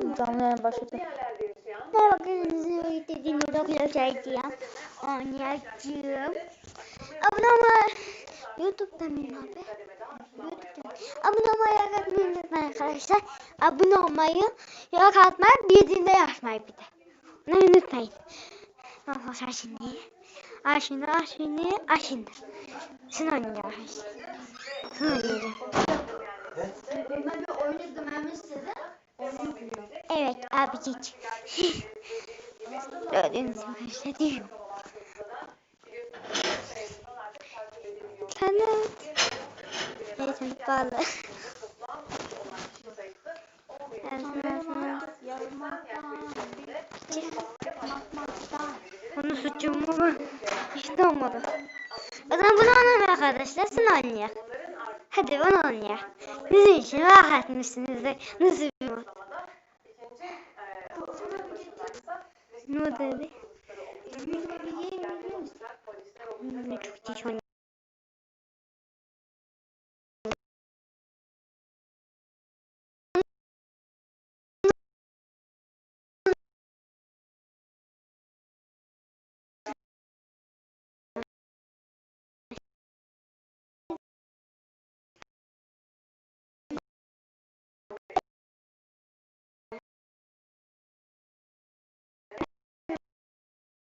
Yayın başladı. Merhaba kızınızı birlikte dinle okuyacağım. Oynayacağım. Abone olmayı... Youtube'da mıyım abi? Youtube'da. Abone olmayı, like atmayı unutmayın arkadaşlar. Abone olmayı, like atmayı, bildirimde yazmayı bir de. Bunu unutmayın. Arkadaşlar şimdi. Şimdi, ay şimdi. Şunu oynayacağım. Şunu oynayacağım. Ben bir oyunu izlememi istedi. Onu Evet abicik. Gördüğünüz gibi arkadaşlar değil mi? Kanat. Evet bağlı. Onu suçum mu? İşte olmadı. O zaman bunu oynayalım arkadaşlar. Sen oynayalım. Hadi bunu oynayalım. Bizim için rahat etmişsinizdir. Nasıl bir mod? Ne oldu? Ne çok oynadım.